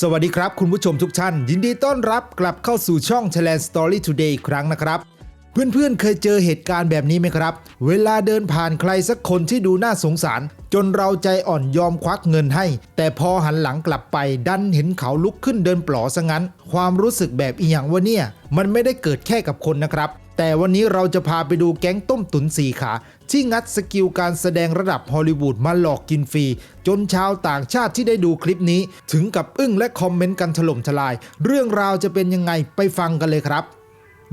สวัสดีครับ คุณผู้ชมทุกท่าน ยินดีต้อนรับกลับเข้าสู่ช่อง Thailand Story Today อีกครั้งนะครับ เพื่อนๆ เคยเจอเหตุการณ์แบบนี้ไหมครับ เวลาเดินผ่านใครสักคนที่ดูน่าสงสาร จนเราใจอ่อนยอมควักเงินให้ แต่พอหันหลังกลับไปดันเห็นเขาลุกขึ้นเดินปลอซะงั้น ความรู้สึกแบบอีหยังวะเนี่ย มันไม่ได้เกิดแค่กับคนนะครับ แต่วันนี้เราจะพาไปดูแก๊งต้มตุ๋นสีขา ที่งัดสกิลการแสดงระดับฮอลลีวูดมาหลอกกินฟรี จนชาวต่างชาติที่ได้ดูคลิปนี้ ถึงกับอึ้งและคอมเมนต์กันถล่มทลาย เรื่องราวจะเป็นยังไงไปฟังกันเลยครับ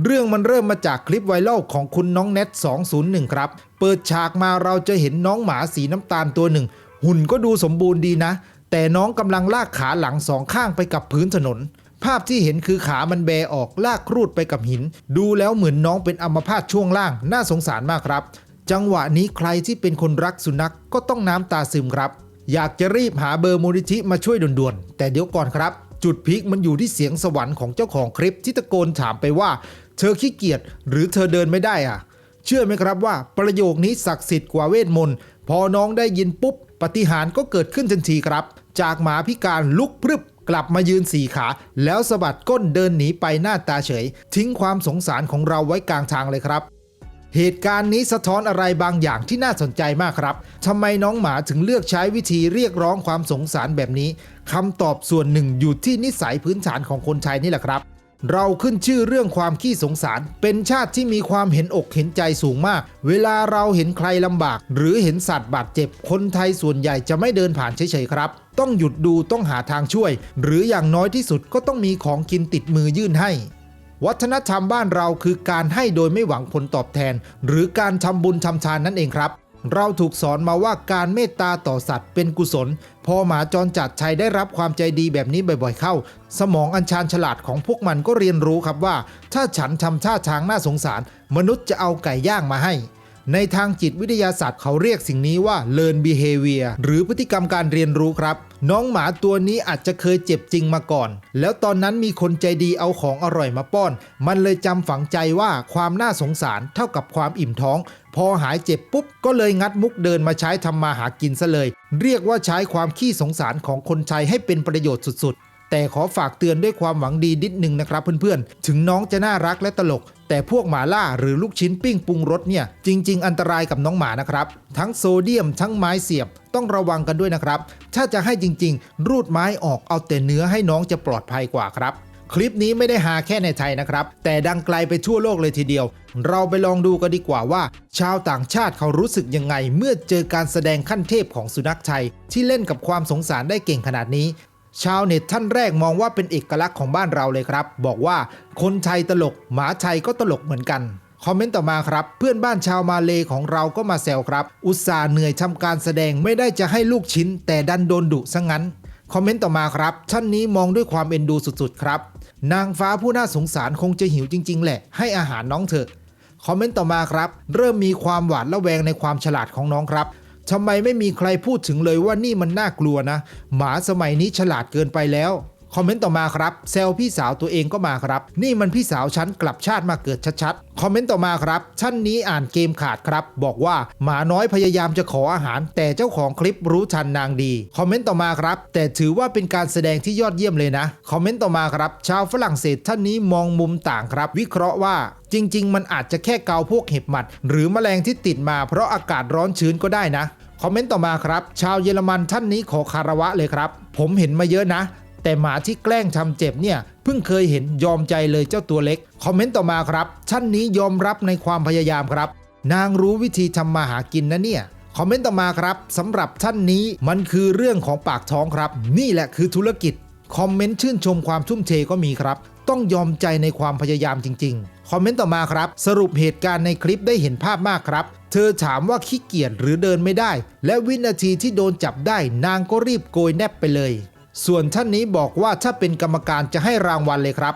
เรื่องมันเริ่มมาจากคลิปไวรัลของคุณน้องเน็ต201 ครับ เปิดฉากมาเราจะเห็นน้องหมาสีน้ำตาลตัวหนึ่ง หุ่นก็ดูสมบูรณ์ดีนะ แต่น้องกำลังลากขาหลังสองข้างไปกับพื้นถนน ภาพที่เห็นคือขามันแบออกลากครูดไปกับหิน ดูแล้วเหมือนน้องเป็นอัมพาตช่วงล่าง น่าสงสารมากครับ จังหวะนี้ใครที่เป็นคนรักสุนัขก็ต้องน้ำตาซึมครับ อยากจะรีบหาเบอร์มูลนิธิมาช่วยด่วนๆ แต่เดี๋ยวก่อนครับ จุดพีคมันอยู่ที่เสียงสวรรค์ของเจ้าของคลิปที่ตะโกนถามไปว่า เธอขี้เกียจหรือเธอเดินไม่ได้อะเชื่อไหมครับว่าประโยคนี้ศักดิ์สิทธิ์กว่าเวทมนต์พอน้องได้ยินปุ๊บปฏิหารก็เกิดขึ้นทันทีครับ จากหมาพิการลุกพรึบ กลับมายืนสี่ขา แล้วสะบัดก้นเดินหนีไปหน้าตาเฉย ทิ้งความสงสารของเราไว้กลางทางเลยครับ เหตุการณ์นี้สะท้อนอะไรบางอย่างที่น่าสนใจมากครับทำไมน้องหมาถึงเลือกใช้วิธีเรียกร้องความสงสารแบบนี้คำตอบส่วนหนึ่งอยู่ที่นิสัยพื้นฐานของคนไทยนี่แหละครับ เราขึ้นชื่อเรื่องความขี้สงสาร เป็นชาติที่มีความเห็นอกเห็นใจสูงมาก เวลาเราเห็นใครลำบาก หรือเห็นสัตว์บาดเจ็บ คนไทยส่วนใหญ่จะไม่เดินผ่านเฉยๆครับ ต้องหยุดดูต้องหาทางช่วย หรืออย่างน้อยที่สุดก็ต้องมีของกินติดมือยื่นให้ วัฒนธรรมบ้านเราคือการให้โดยไม่หวังผลตอบแทน หรือการทำบุญทำทานนั่นเองครับ เราถูกสอนมาว่าการเมตตาต่อสัตว์เป็นกุศล พอหมาจรจัดชัยได้รับความใจดีแบบนี้บ่อยๆเข้า สมองอัญชานฉลาดของพวกมันก็เรียนรู้ครับว่า ถ้าฉันทำท่าทางน่าสงสาร มนุษย์จะเอาไก่ย่างมาให้ ในทางจิตวิทยาศาสตร์เขาเรียกสิ่งนี้ว่า learn behavior หรือพฤติกรรมการเรียนรู้ครับ น้องหมาตัวนี้อาจจะเคยเจ็บจริงมาก่อน แล้วตอนนั้นมีคนใจดีเอาของอร่อยมาป้อน มันเลยจำฝังใจว่าความน่าสงสารเท่ากับความอิ่มท้อง พอหายเจ็บปุ๊บ ก็เลยงัดมุกเดินมาใช้ทำมาหากินซะเลย เรียกว่าใช้ความขี้สงสารของคนใช้ให้เป็นประโยชน์สุดๆ แต่ขอฝากเตือนด้วยความหวังดีนิดนึงนะครับเพื่อนๆ ถึงน้องจะน่ารักและตลก แต่พวกหมาล่าหรือลูกชิ้นปิ้งปรุงรสเนี่ย จริง ๆ อันตรายกับน้องหมานะครับ ทั้งโซเดียมทั้งไม้เสียบต้องระวังกันด้วยนะครับ ถ้าจะให้จริง ๆ รูดไม้ออกเอาแต่เนื้อให้น้องจะปลอดภัยกว่าครับคลิปนี้ไม่ได้หาแค่ในไทยนะครับ แต่ดังไกลไปทั่วโลกเลยทีเดียว เราไปลองดูกันดีกว่าว่า ชาวต่างชาติเขารู้สึกยังไง เมื่อเจอการแสดงขั้นเทพของสุนัขไทย ที่เล่นกับความสงสารได้เก่งขนาดนี้ ชาวเน็ตท่านแรกมองว่าเป็นเอกลักษณ์ของบ้านเราเลยครับ บอกว่าคนไทยตลก หมาไทยก็ตลกเหมือนกันคอมเมนต์ต่อมาครับ เพื่อนบ้านชาวมาเลของเราก็มาแซวครับ อุตส่าห์เหนื่อยทำการแสดงไม่ได้จะให้ลูกชิ้น แต่ดันโดนดุซะงั้นคอมเมนต์ต่อมาครับท่านนี้มองด้วยความเอ็นดูสุดๆครับ นางฟ้าผู้น่าสงสารคงจะหิวจริง ๆ แหละ ให้อาหารน้องเถอะคอมเมนต์ต่อมาครับ เริ่มมีความหวาดระแวงในความฉลาดของน้องครับ ทำไมไม่มีใครพูดถึงเลยว่านี่มันน่ากลัวนะ หมาสมัยนี้ฉลาดเกินไปแล้วคอมเมนต์ต่อมาครับแซวพี่สาวตัวเองก็มาครับ นี่มันพี่สาวฉันกลับชาติมาเกิดชัดๆ คอมเมนต์ต่อมาครับท่านนี้อ่านเกมขาดครับ บอกว่าหมาน้อยพยายามจะขออาหาร แต่เจ้าของคลิปรู้ทันนางดี คอมเมนต์ต่อมาครับ แต่ถือว่าเป็นการแสดงที่ยอดเยี่ยมเลยนะ คอมเมนต์ต่อมาครับ ชาวฝรั่งเศสท่านนี้มองมุมต่างครับ วิเคราะห์ว่าจริง ๆ มันอาจจะแค่เกาพวกเห็บหมัด หรือแมลงที่ติดมาเพราะอากาศร้อนชื้นก็ได้นะ คอมเมนต์ต่อมาครับ ชาวเยอรมันท่านนี้ขอคารวะเลยครับ ผมเห็นมาเยอะนะ แต่หมาที่แกล้งทำเจ็บเนี่ยเพิ่งเคยเห็นยอมใจเลยเจ้าตัวเล็ก คอมเมนต์ต่อมาครับ ท่านนี้ยอมรับในความพยายามครับ นางรู้วิธีทำมาหากินนะเนี่ยคอมเมนต์ต่อมาครับสำหรับท่านนี้มันคือเรื่องของปากท้องครับ นี่แหละคือธุรกิจคอมเมนต์ชื่นชมความทุ่มเทก็มีครับ ต้องยอมใจในความพยายามจริง ๆ คอมเมนต์ต่อมาครับ สรุปเหตุการณ์ในคลิปได้เห็นภาพมากครับ เธอถามว่าขี้เกียจหรือเดินไม่ได้ และวินาทีที่โดนจับได้ นางก็รีบโกยแนบไปเลย ส่วนท่านนี้บอกว่าถ้าเป็นกรรมการจะให้รางวัลเลยครับ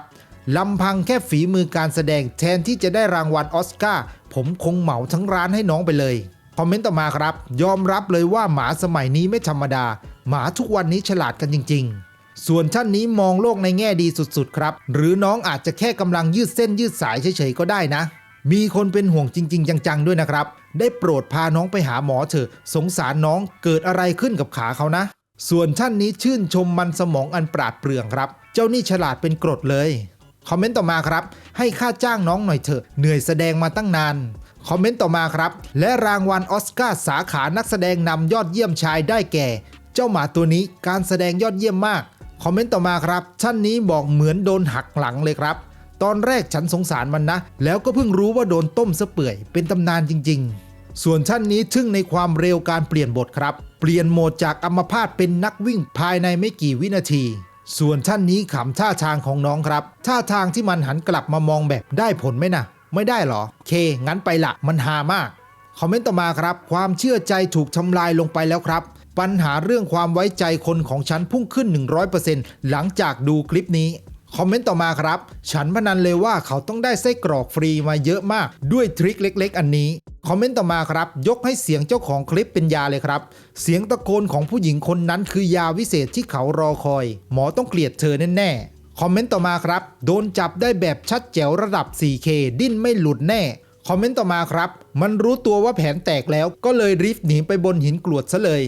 ลำพังแค่ฝีมือการแสดงแทนที่จะได้รางวัลออสการ์ผมคงเหมาทั้งร้านให้น้องไปเลยคอมเมนต์ต่อมาครับ ยอมรับเลยว่าหมาสมัยนี้ไม่ธรรมดา หมาทุกวันนี้ฉลาดกันจริง ๆ ส่วนท่านนี้มองโลกในแง่ดีสุดๆ ครับ หรือน้องอาจจะแค่กำลังยืดเส้นยืดสายเฉยๆ ก็ได้นะ มีคนเป็นห่วงจริง ๆ จังๆ ด้วยนะครับ ได้โปรดพาน้องไปหาหมอเถอะ สงสารน้องเกิดอะไรขึ้นกับขาเขานะ ส่วนท่านนี้ชื่นชมมันสมองอันปราดเปรื่อง ครับ เจ้านี่ฉลาดเป็นกรดเลย คอมเมนต์ต่อมาครับ ให้ค่าจ้างน้องหน่อยเถอะ เหนื่อยแสดงมาตั้งนาน คอมเมนต์ต่อมาครับ และรางวัลออสการ์สาขานักแสดงนำยอดเยี่ยมชายได้แก่ เจ้าหมาตัวนี้การแสดงยอดเยี่ยมมาก คอมเมนต์ต่อมาครับท่านนี้บอกเหมือนโดนหักหลังเลยครับ ตอนแรกฉันสงสารมันนะ แล้วก็เพิ่งรู้ว่าโดนต้มซะเปื่อย เป็นตำนานจริง ๆ ส่วนท่านนี้ทึ่งในความเร็วการเปลี่ยนบทครับ เปลี่ยนโหมดจากอัมพาตเป็นนักวิ่งภายในไม่กี่วินาที ส่วนท่านนี้ขำท่าทางของน้องครับ ท่าทางที่มันหันกลับมามองแบบได้ผลไหมนะไม่ได้หรอ เค งั้นไปละ มันหามาก คอมเมนต์ต่อมาครับ ความเชื่อใจถูกทำลายลงไปแล้วครับ ปัญหาเรื่องความไว้ใจคนของฉันพุ่งขึ้น 100%หลังจากดูคลิปนี้ คอมเมนต์ต่อมาครับ ฉันพนันเลยว่าเขาต้องได้ไส้กรอกฟรีมาเยอะมากด้วยทริคเล็ก ๆ อันนี้ คอมเมนต์ต่อมาครับ ยกให้เสียงเจ้าของคลิปเป็นยาเลยครับ เสียงตะโกนของผู้หญิงคนนั้นคือยาวิเศษที่เขารอคอย หมอต้องเกลียดเธอแน่ๆ คอมเมนต์ต่อมาครับ โดนจับได้แบบชัดแจ๋วระดับ 4K ดิ้นไม่หลุดแน่คอมเมนต์ต่อมาครับ มันรู้ตัวว่าแผนแตกแล้วก็เลยริฟหนีไปบนหินกรวดซะเลย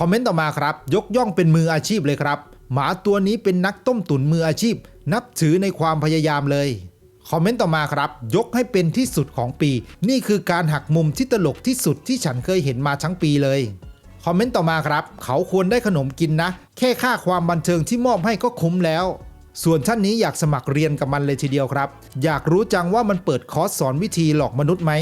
คอมเมนต์ต่อมาครับ ยกย่องเป็นมืออาชีพเลยครับ หมาตัวนี้เป็นนักต้มตุ๋นมืออาชีพ นับถือในความพยายามเลยคอมเมนต์ต่อมาครับ ยกให้เป็นที่สุดของปี นี่คือการหักมุมที่ตลกที่สุดที่ฉันเคยเห็นมาทั้งปีเลยคอมเมนต์ต่อมาครับ เขาควรได้ขนมกินนะ แค่ค่าความบันเทิงที่มอบให้ก็คุ้มแล้ว ส่วนท่านนี้อยากสมัครเรียนกับมันเลยทีเดียวครับ อยากรู้จังว่ามันเปิดคอร์สสอนวิธีหลอกมนุษย์ไหม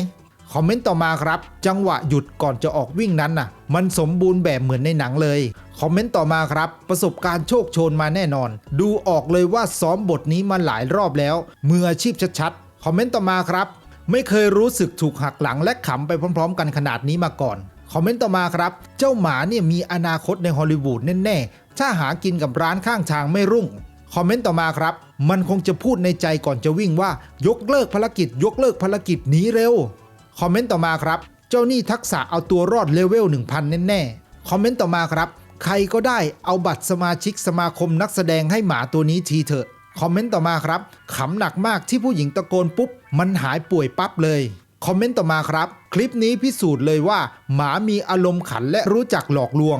คอมเมนต์ต่อมาครับ จังหวะหยุดก่อนจะออกวิ่งนั้นน่ะ มันสมบูรณ์แบบเหมือนในหนังเลย คอมเมนต์ต่อมาครับ ประสบการณ์โชคโชนมาแน่นอน ดูออกเลยว่าซ้อมบทนี้มาหลายรอบแล้ว มืออาชีพชัดๆ คอมเมนต์ต่อมาครับ ไม่เคยรู้สึกถูกหักหลังและขำไปพร้อม ๆ กันขนาดนี้มาก่อน คอมเมนต์ต่อมาครับ เจ้าหมาเนี่ยมีอนาคตในฮอลลีวูดแน่ๆ ถ้าหากินกับร้านข้างทางไม่รุ่งคอมเมนต์ต่อมาครับ มันคงจะพูดในใจก่อนจะวิ่งว่า ยกเลิกภารกิจ ยกเลิกภารกิจหนีเร็ว คอมเมนต์ต่อมาครับ เจ้านี่ทักษะเอาตัวรอดเลเวล 1000 แน่ๆ คอมเมนต์ต่อมาครับ ใครก็ได้เอาบัตรสมาชิกสมาคมนักแสดงให้หมาตัวนี้ทีเถอะ คอมเมนต์ต่อมาครับขำหนักมากที่ผู้หญิงตะโกนปุ๊บ มันหายป่วยปั๊บเลย คอมเมนต์ต่อมาครับ คลิปนี้พิสูจน์เลยว่า หมามีอารมณ์ขันและรู้จักหลอกลวง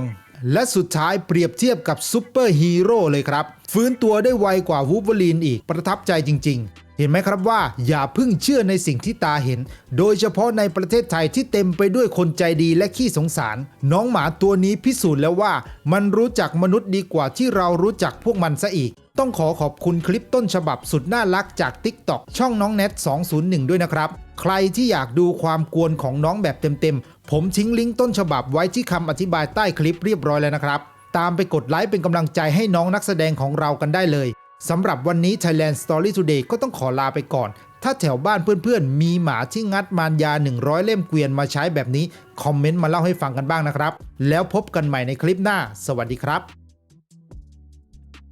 และสุดท้ายเปรียบเทียบกับซูเปอร์ฮีโร่เลยครับฟื้นตัวได้ไวกว่าวูล์ฟเวอรีนอีกประทับใจจริง ๆ เห็นไหมครับว่าอย่าพิ่งเชื่อในสิ่งที่ตาเห็น โดยเฉพาะในประเทศไทยที่เต็มไปด้วยคนใจดีและขี้สงสาร น้องหมาตัวนี้พิสูจน์แล้วว่า มันรู้จักมนุษย์ดีกว่าที่เรารู้จักพวกมันซะอีก ต้องขอขอบคุณคลิปต้นฉบับสุดน่ารักจาก TikTok ช่องน้องเน็ต201 ด้วยนะครับ ใครที่อยากดูความกวนของน้องแบบเต็มๆ ผมทิ้งลิงก์ต้นฉบับไว้ที่คำอธิบายใต้คลิปเรียบร้อยแล้วนะครับ ตามไปกดไลค์เป็นกำลังใจให้น้องนักแสดงของเรากันได้เลย สำหรับวันนี้ Thailand Story Today ก็ต้องขอลาไปก่อน ถ้าแถวบ้านเพื่อนๆ มีหมาที่งัดมารยา 100 เล่มเกวียนมาใช้แบบนี้ คอมเมนต์มาเล่าให้ฟังกันบ้างนะครับ แล้วพบกันใหม่ในคลิปหน้า สวัสดีครับ